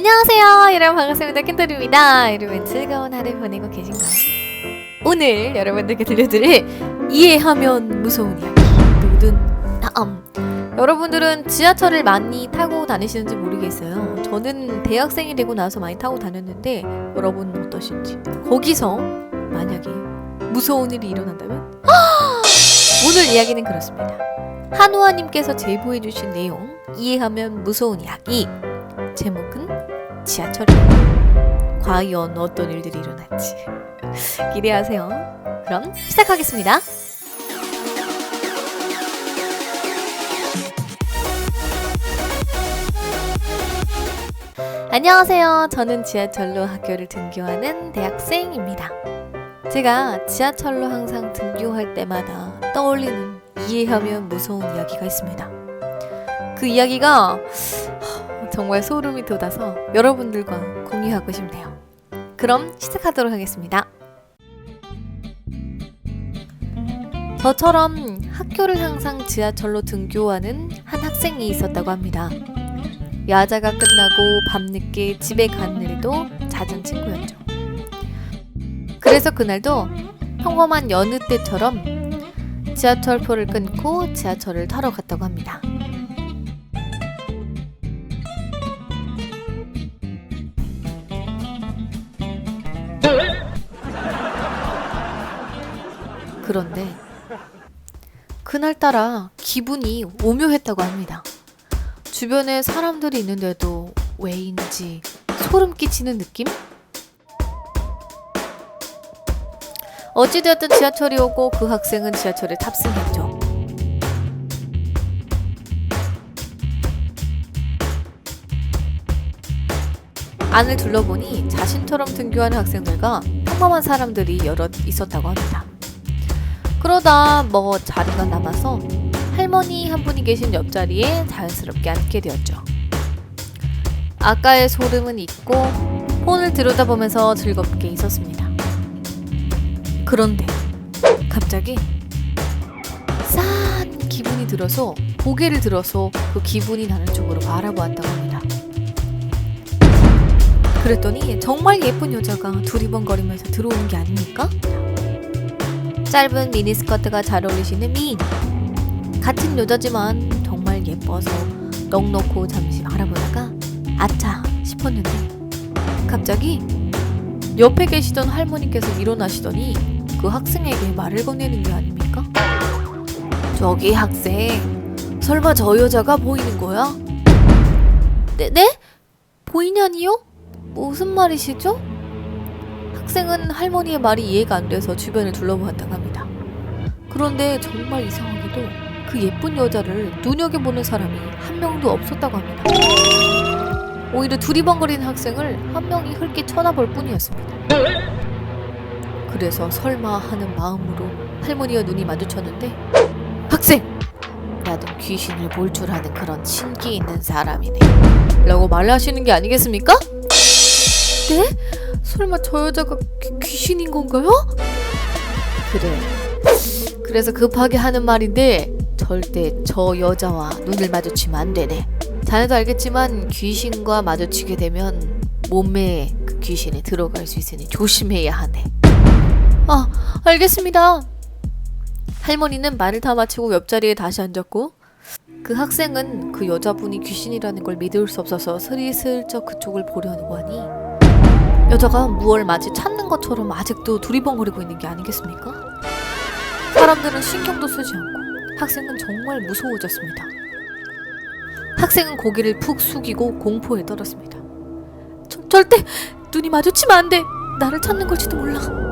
안녕하세요. 여러분 반갑습니다. 켄토리입니다. 여러분 즐거운 하루 보내고 계신가요? 오늘 여러분들께 들려드릴 이해하면 무서운 이야기. 누든 다음. 여러분들은 지하철을 많이 타고 다니시는지 모르겠어요. 저는 대학생이 되고 나서 많이 타고 다녔는데 여러분은 어떠신지. 거기서 만약에 무서운 일이 일어난다면? 오늘 이야기는 그렇습니다. 한우아님께서 제보해주신 내용 이해하면 무서운 이야기. 제목은 지하철이에요. 과연 어떤 일들이 일어날지 기대하세요. 그럼 시작하겠습니다. 안녕하세요. 저는 지하철로 학교를 등교하는 대학생입니다. 제가 지하철로 항상 등교할 때마다 떠올리는 이해하면 무서운 이야기가 있습니다. 그 이야기가 정말 소름이 돋아서 여러분들과 공유하고 싶네요. 그럼 시작하도록 하겠습니다. 저처럼 학교를 항상 지하철로 등교하는 한 학생이 있었다고 합니다. 야자가 끝나고 밤늦게 집에 가는 일도 잦은 친구였죠. 그래서 그날도 평범한 여느 때처럼 지하철표를 끊고 지하철을 타러 갔다고 합니다. 그런데 그날따라 기분이 오묘했다고 합니다. 주변에 사람들이 있는데도 왜인지 소름 끼치는 느낌? 어찌되었든 지하철이 오고 그 학생은 지하철에 탑승했죠. 안을 둘러보니 자신처럼 등교하는 학생들과 평범한 사람들이 여럿 있었다고 합니다. 그러다 뭐 자리가 남아서 할머니 한 분이 계신 옆자리에 자연스럽게 앉게 되었죠. 아까의 소름은 잊고 폰을 들여다보면서 즐겁게 있었습니다. 그런데 갑자기 싼 기분이 들어서 고개를 들어서 그 기분이 나는 쪽으로 바라보았다고 합니다. 그랬더니 정말 예쁜 여자가 두리번거리면서 들어오는 게 아닙니까? 짧은 미니스커트가 잘 어울리시는 미인. 같은 여자지만 정말 예뻐서 넋 놓고 잠시 바라보다가 아차 싶었는데 갑자기 옆에 계시던 할머니께서 일어나시더니 그 학생에게 말을 건네는 게 아닙니까? 저기 학생, 설마 저 여자가 보이는 거야? 네? 네? 보이냐니요? 무슨 말이시죠? 학생은 할머니의 말이 이해가 안 돼서 주변을 둘러보았다고 합니다. 그런데 정말 이상하게도 그 예쁜 여자를 눈여겨보는 사람이 한 명도 없었다고 합니다. 오히려 두리번거리는 학생을 한 명이 흘낏 쳐다볼 뿐이었습니다. 그래서 설마 하는 마음으로 할머니와 눈이 마주쳤는데 학생! 나도 귀신을 볼 줄 아는 그런 신기 있는 사람이네 라고 말하시는 게 아니겠습니까? 네? 설마 저 여자가 귀, 귀신인 건가요? 그래. 그래서 급하게 하는 말인데 절대 저 여자와 눈을 마주치면 안 되네. 자네도 알겠지만 귀신과 마주치게 되면 몸매에 그 귀신이 들어갈 수 있으니 조심해야 하네. 아, 알겠습니다. 할머니는 말을 다 마치고 옆자리에 다시 앉았고 그 학생은 그 여자분이 귀신이라는 걸 믿을 수 없어서 스리슬쩍 그쪽을 보려고 하니 여자가 무얼 마치 찾는 것처럼 아직도 두리번거리고 있는 게 아니겠습니까? 사람들은 신경도 쓰지 않고 학생은 정말 무서워졌습니다. 학생은 고개를 푹 숙이고 공포에 떨었습니다. 저, 절대 눈이 마주치면 안 돼. 나를 찾는 걸지도 몰라.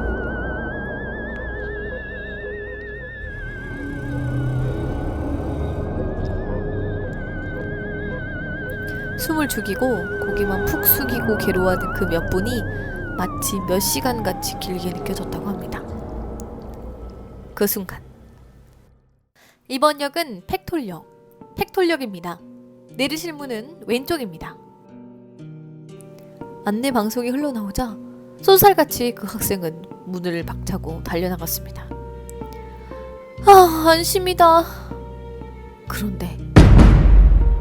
숨을 죽이고 고개만 푹 숙이고 괴로워하는 그 몇 분이 마치 몇 시간 같이 길게 느껴졌다고 합니다. 그 순간 이번 역은 팩톨역, 팩톨역입니다. 내리실 문은 왼쪽입니다. 안내 방송이 흘러나오자 쏜살같이 그 학생은 문을 박차고 달려나갔습니다. 아, 안심이다. 그런데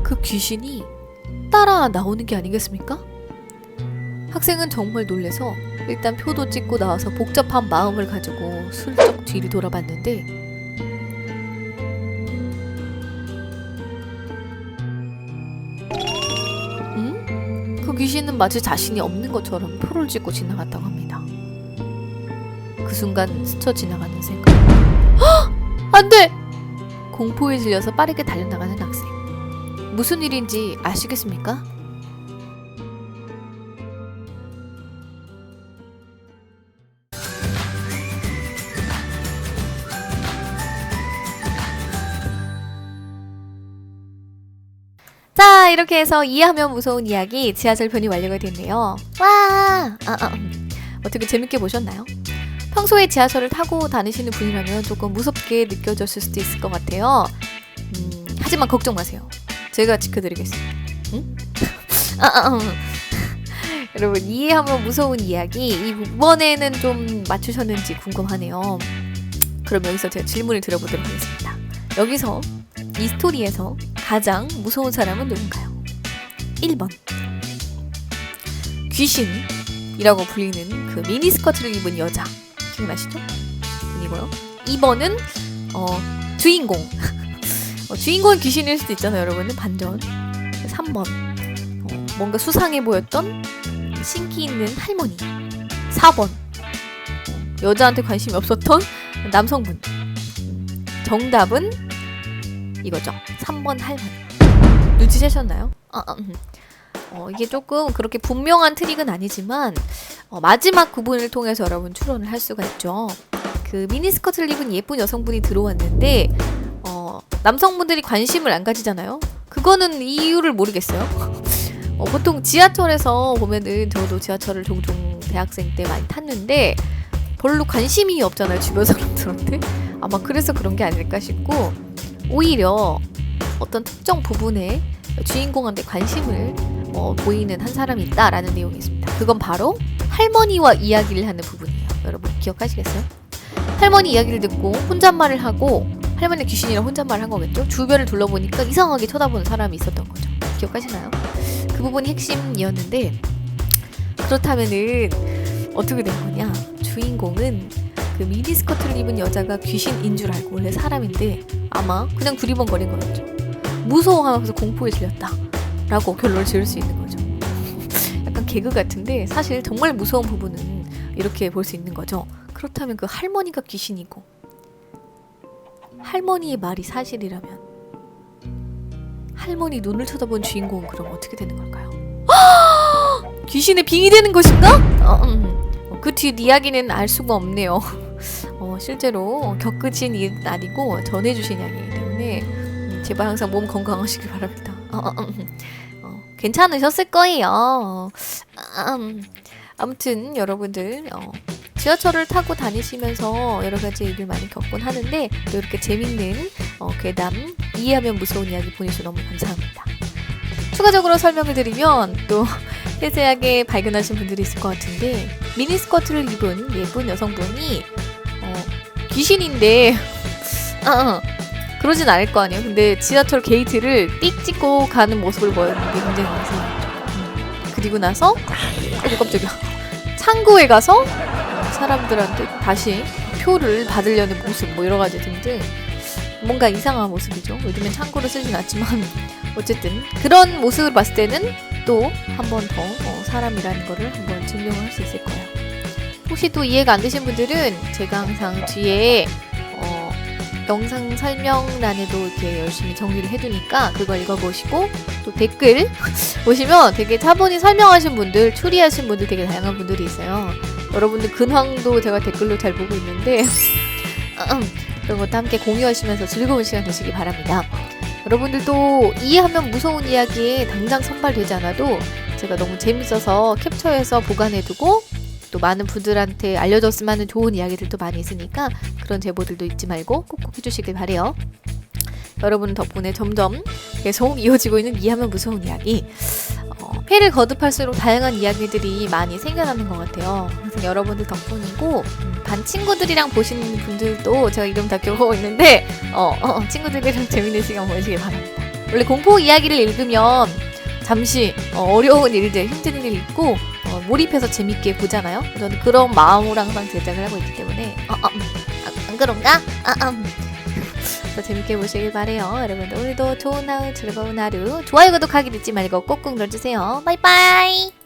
그 귀신이 따라 나오는 게 아니겠습니까? 학생은 정말 놀래서 일단 표도 찍고 나와서 복잡한 마음을 가지고 슬쩍 뒤를 돌아봤는데 음? 그 귀신은 마치 자신이 없는 것처럼 표를 찍고 지나갔다고 합니다. 그 순간 스쳐 지나가는 생각. 헉! 안 돼! 공포에 질려서 빠르게 달려나가는 학생. 무슨 일인지 아시겠습니까? 자, 이렇게 해서 이해하면 무서운 이야기 지하철 편이 완료가 됐네요. 와! 아, 아, 음. 어떻게 재밌게 보셨나요? 평소에 지하철을 타고 다니시는 분이라면 조금 무섭게 느껴졌을 수도 있을 것 같아요. 음, 하지만 걱정 마세요. 제가 지켜드리겠습니다. 응? 아, 아, 음. 여러분 이해하면 무서운 이야기 이번에는 좀 맞추셨는지 궁금하네요. 그럼 여기서 제가 질문을 드려보도록 하겠습니다. 여기서 이 스토리에서 가장 무서운 사람은 누군가요? 1번 귀신이라고 불리는 그 미니스커트를 입은 여자 기억나시죠? 이고요. 2번은 어, 주인공 어, 주인공은 귀신일 수도 있잖아요 여러분 반전. 3번. 어, 뭔가 수상해 보였던 신기 있는 할머니. 4번. 어, 여자한테 관심이 없었던 남성분. 정답은 이거죠. 3번 할머니. 눈치채셨나요? 아, 아, 음. 어, 이게 조금 그렇게 분명한 트릭은 아니지만 어, 마지막 구분을 통해서 여러분 추론을 할 수가 있죠. 그 미니스커트를 입은 예쁜 여성분이 들어왔는데 어, 남성분들이 관심을 안 가지잖아요 그거는 이유를 모르겠어요 어, 보통 지하철에서 보면은 저도 지하철을 종종 대학생 때 많이 탔는데 별로 관심이 없잖아요 주변 사람들한테 아마 그래서 그런 게 아닐까 싶고 오히려 어떤 특정 부분에 주인공한테 관심을 어, 보이는 한 사람이 있다라는 내용이 있습니다. 그건 바로 할머니와 이야기를 하는 부분이에요. 여러분 기억하시겠어요? 할머니 이야기를 듣고 혼잣말을 하고 할머니 귀신이랑 혼잣말을 한 거겠죠? 주변을 둘러보니까 이상하게 쳐다보는 사람이 있었던 거죠. 기억하시나요? 그 부분이 핵심이었는데 그렇다면은 어떻게 된 거냐? 주인공은 그 미니스커트를 입은 여자가 귀신인 줄 알고 원래 사람인데 아마 그냥 두리번거린 거였죠. 무서워하면서 공포에 질렸다. 라고 결론을 지을 수 있는 거죠. 약간 개그 같은데 사실 정말 무서운 부분은 이렇게 볼 수 있는 거죠. 그렇다면 그 할머니가 귀신이고 할머니의 말이 사실이라면 할머니 눈을 쳐다본 주인공은 그럼 어떻게 되는 걸까요? 귀신의 빙이 되는 것인가? 어, 음. 그뒤 이야기는 알 수가 없네요. 어, 실제로 겪으신 일은 아니고 전해주신 이야기이기 때문에 음, 제발 항상 몸 건강하시길 바랍니다. 어, 어, 음. 어, 괜찮으셨을 거예요. 어, 음. 아무튼 여러분들 어, 지하철을 타고 다니시면서 여러 가지 일을 많이 겪곤 하는데 또 이렇게 재밌는 어, 괴담 이해하면 무서운 이야기 보내주셔서 너무 감사합니다. 추가적으로 설명을 드리면 또 세세하게 발견하신 분들이 있을 것 같은데 미니스커트를 입은 예쁜 여성분이 어, 귀신인데 아, 아, 그러진 않을 거 아니에요. 근데 지하철 게이트를 띡 찍고 가는 모습을 보였는 게 굉장히 무서웠죠. 음. 그리고 나서 아이고 깜짝이야. 창구에 가서 사람들한테 다시 표를 받으려는 모습 뭐 여러 가지 등등 뭔가 이상한 모습이죠. 요즘엔 창구를 쓰진 않지만 어쨌든 그런 모습을 봤을 때는 또 한 번더 어, 사람이라는 거를 한번 증명을 할 수 있을 거예요. 혹시 또 이해가 안 되신 분들은 제가 항상 뒤에 어, 영상 설명란에도 이렇게 열심히 정리를 해두니까 그걸 읽어보시고 또 댓글 보시면 되게 차분히 설명하신 분들, 추리하신 분들 되게 다양한 분들이 있어요. 여러분들 근황도 제가 댓글로 잘 보고 있는데 그런 것도 함께 공유하시면서 즐거운 시간 되시기 바랍니다. 여러분들도 이해하면 무서운 이야기에 당장 선발되지 않아도 제가 너무 재밌어서 캡처해서 보관해두고 또 많은 분들한테 알려줬으면 하는 좋은 이야기들도 많이 있으니까 그런 제보들도 잊지 말고 꼭꼭 해주시길 바래요. 여러분 덕분에 점점 계속 이어지고 있는 이해하면 무서운 이야기. 어, 회를 거듭할수록 다양한 이야기들이 많이 생겨나는 것 같아요. 항상 여러분들 덕분이고 음, 반 친구들이랑 보시는 분들도 제가 이름 다 기억하고 있는데 어, 어, 친구들이랑 재밌는 시간 보내시길 바랍니다. 원래 공포 이야기를 읽으면 잠시 어, 어려운 일들, 힘든 일 있고 어, 몰입해서 재밌게 보잖아요. 저는 그런 마음으로 항상 제작을 하고 있기 때문에 어, 어, 음, 아, 안 그런가? 아, 음. 더 재밌게 보시길 바래요. 여러분들 오늘도 좋은 하루 즐거운 하루 좋아요 구독하기 잊지 말고 꼭꼭 눌러주세요. 바이바이.